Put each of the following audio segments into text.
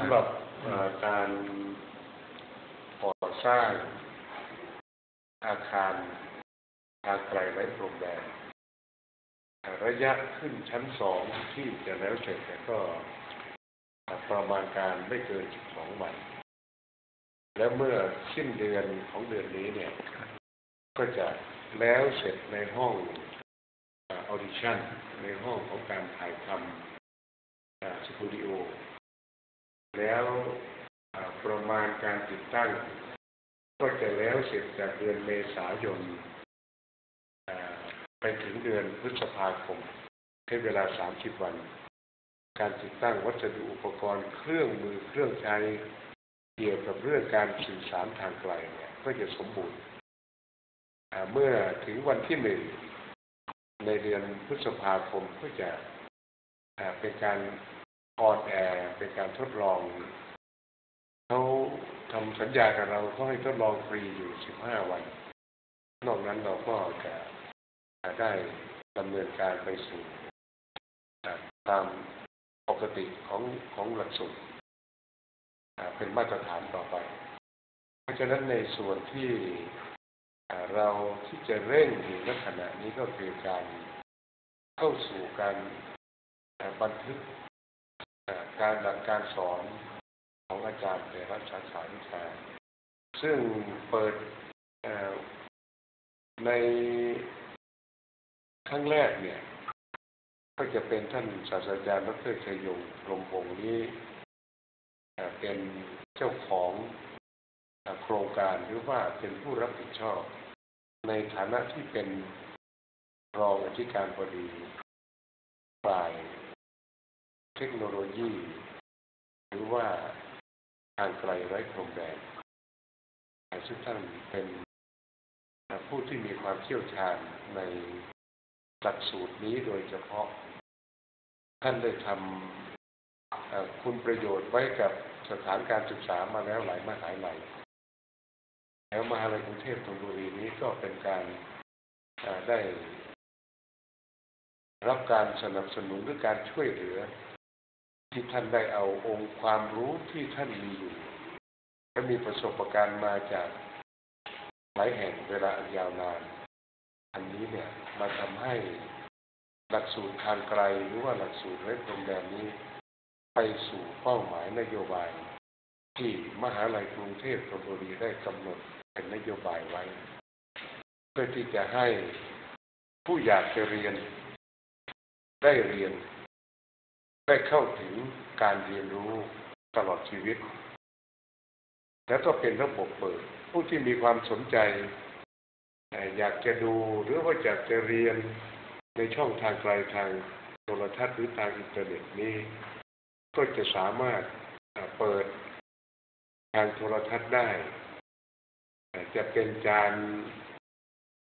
สำหรับการก่อสร้างอาคารทางไกลไร้พรมแดนระยะขึ้นชั้นสองที่จะแล้วเสร็จเนี่ยก็ประมาณการไม่เกิน 12 วัน แล้วเมื่อสิ้นเดือนของเดือนนี้เนี่ย ก็จะแล้วเสร็จในห้องออดิชั่น ในห้องของการถ่ายทำสตูดิโอ แล้วประมาณการติดตั้ง ก็จะแล้วเสร็จจากเดือนเมษายนไปถึงเดือนพฤษภาคมใช้เวลา 30 วัน การติดตั้งวัสดุอุปกรณ์เครื่องมือเครื่องใช้เกี่ยวกับเรื่องการสื่อสารทางไกลเนี่ยก็จะสมบูรณ์เมื่อถึงวันที่หนึ่งในเดือนพฤษภาคมก็จะเป็นการ ออนแอร์เป็นการทดลองเขาทำสัญญากับเราเขาให้ทดลองฟรีอยู่15วัน นอกนั้นเราก็จะได้ดำเนินการไปสู่ตามปกติของของหลักสูตรเป็นมาตรฐานต่อไป เพราะฉะนั้นในส่วนที่เราที่จะเร่งอยู่ณขณะนี้ก็คือการเข้าสู่การบันทึก การหลักการสอนของอาจารย์แต่ละสาขาวิชาซึ่งเปิดในครั้งแรกเนี่ย ก็จะเป็นท่านศาสตราจารย์ดรชัยยงพรมพงศ์นี้อ่เป็นเจ้าของโครงการหรือว่าเป็นผู้รับผิดชอบ ในฐานะที่เป็นรองอธิการบดีฝ่าย เทคโนโลยี หรือว่าทางไกลไร้พรมแดนซึ่งท่านเป็นผู้ที่มีความเชี่ยวชาญในหลักสูตรนี้โดยเฉพาะ ท่านได้ทำคุณประโยชน์ไว้กับสถานการศึกษามาแล้วหลายมหาลัยแล้วมหาลัยกรุงเทพธนบุรีนี้ก็เป็นการได้รับการสนับสนุนหรือการช่วยเหลือ ที่ท่านได้เอาองค์ความรู้ที่ท่านมีอยู่และมีประสบการณ์มาจากหลายแห่งเวลาอันยาวนาน อันนี้เนี่ยมาทำให้หลักสูตรทางไกลหรือว่าหลักสูตรไร้พรมแดนนี้ ไปสู่เป้าหมายนโยบาย ที่มหาลัยกรุงเทพธนบุรีได้กำหนดเป็นนโยบายไว้ เพื่อที่จะให้ผู้อยากจะเรียนได้เรียน ได้เข้าถึงการเรียนรู้ตลอดชีวิต แล้วก็เป็นระบบเปิด ผู้ที่มีความสนใจ อยากจะดูหรือว่าอยากจะเรียนในช่องทางไกลทางโทรทัศน์หรือทางอินเทอร์เน็ตนี้ ก็จะสามารถเปิดทางโทรทัศน์ได้ จะเป็นจาน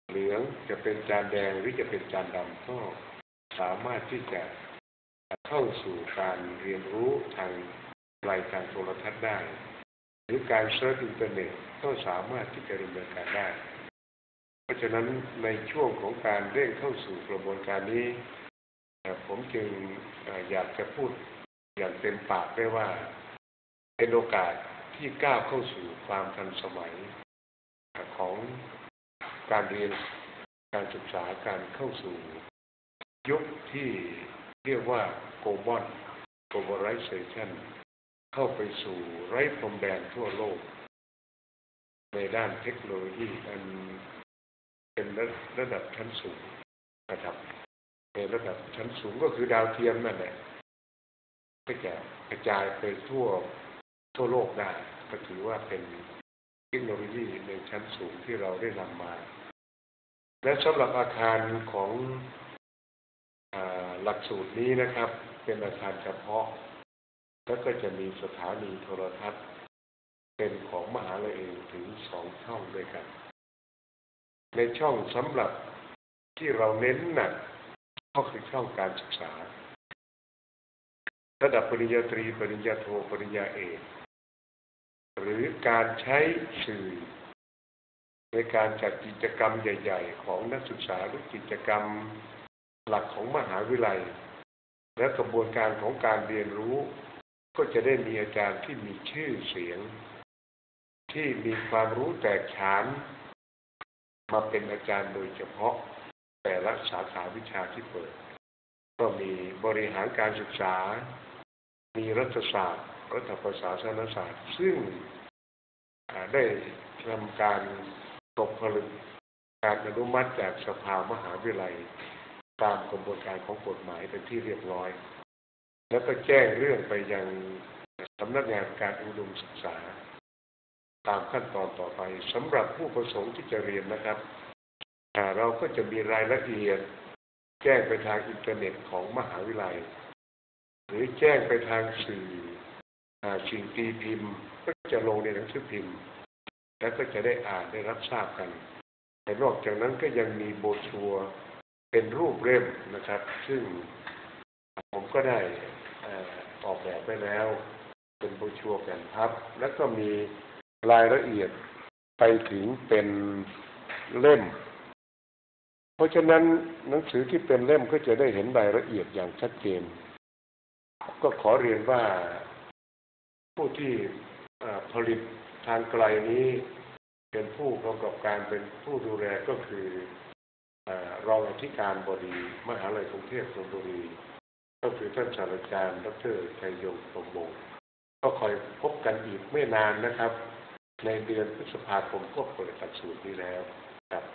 เหลืองจะเป็นจานแดงหรือจะเป็นจานดำก็สามารถที่จะ เข้าสู่การเรียนรู้ทางไกลทางโทรทัศน์ได้ หรือการเซิร์ชอินเทอร์เน็ตก็สามารถที่จะดำเนินการได้ เพราะฉะนั้นในช่วงของการเร่งเข้าสู่กระบวนการนี้ ผมจึงอยากจะพูดอย่างเต็มปากได้ว่า เป็นโอกาสที่ก้าวเข้าสู่ความทันสมัยของการเรียนการศึกษาการเข้าสู่ยุคที่ เรียกว่า global globalization เข้าไปสู่ไร้พรมแดนทั่วโลก ในด้านเทคโนโลยีอันเป็นระระดับชั้นสูงนะครับในระดับชั้นสูงก็คือดาวเทียมนั่นแหละก็จะกระจายไปทั่วทั่วโลกได้ก็ถือว่าเป็นเทคโนโลยีในชั้นสูงที่เราได้นำมา และสำหรับอาคารของ หลักสูตรนี้นะครับ เป็นอาคารเฉพาะ แล้วก็จะมีสถานีโทรทัศน์ เป็นของมหาลัยเองถึงสองช่องด้วยกัน ในช่องสำหรับที่เราเน้นหนักก็คือช่องการศึกษา ระดับปริญญาตรี ปริญญาโทปริญญาเอกหรือการใช้สื่อ ในการจัดกิจกรรมใหญ่ ๆ ของนักศึกษาหรือกิจกรรม หลักของมหาวิทยาลัย และกระบวนการของการเรียนรู้ ก็จะได้มีอาจารย์ที่มีชื่อเสียง ที่มีความรู้แตกฉานมาเป็นอาจารย์โดยเฉพาะแต่ละสาขาวิชาที่เปิด ก็มีบริหารการศึกษา มีรัฐศาสตร์ รัฐประศาสนศาสตร์ ซึ่งได้ทำการตกผลึกการอนุมัติจากสภามหาวิทยาลัย ตามกระบวนการของกฎหมายเป็นที่เรียบร้อย แล้วก็แจ้งเรื่องไปยังสำนักงานการอุดมศึกษา ตามขั้นตอนต่อไปสำหรับผู้ประสงค์ที่จะเรียนนะครับเราก็จะมีรายละเอียด แจ้งไปทางอินเทอร์เน็ตของมหาวิทยาลัย หรือแจ้งไปทางสื่อสิ่งตีพิมพ์ ก็จะลงในหนังสือพิมพ์ แล้วก็จะได้อ่านได้รับทราบกันแต่นอกจากนั้นก็ยังมีโบรชัวร์ เป็นรูปเล่มนะครับ ซึ่งผมก็ได้ออกแบบไปแล้ว เป็นโบชัวแผ่นพับ แล้วก็มีรายละเอียดไปถึงเป็นเล่ม เพราะฉะนั้นหนังสือที่เป็นเล่มก็จะได้เห็นรายละเอียดอย่างชัดเจน ก็ขอเรียนว่าผู้ที่ผลิตทางไกลนี้ เป็นผู้กำกับการเป็นผู้ดูแลก็คือ รองอธิการบดีมหาลัยกรุงเทพธนบุรี ก็คือท่านศาสตราจารย์ดรชัยยงสมบงก็คอยพบกันอีกไม่นานนะครับ ในเดือนพฤษภาคมก็เปิดหลักสูตรนี้แล้วครับ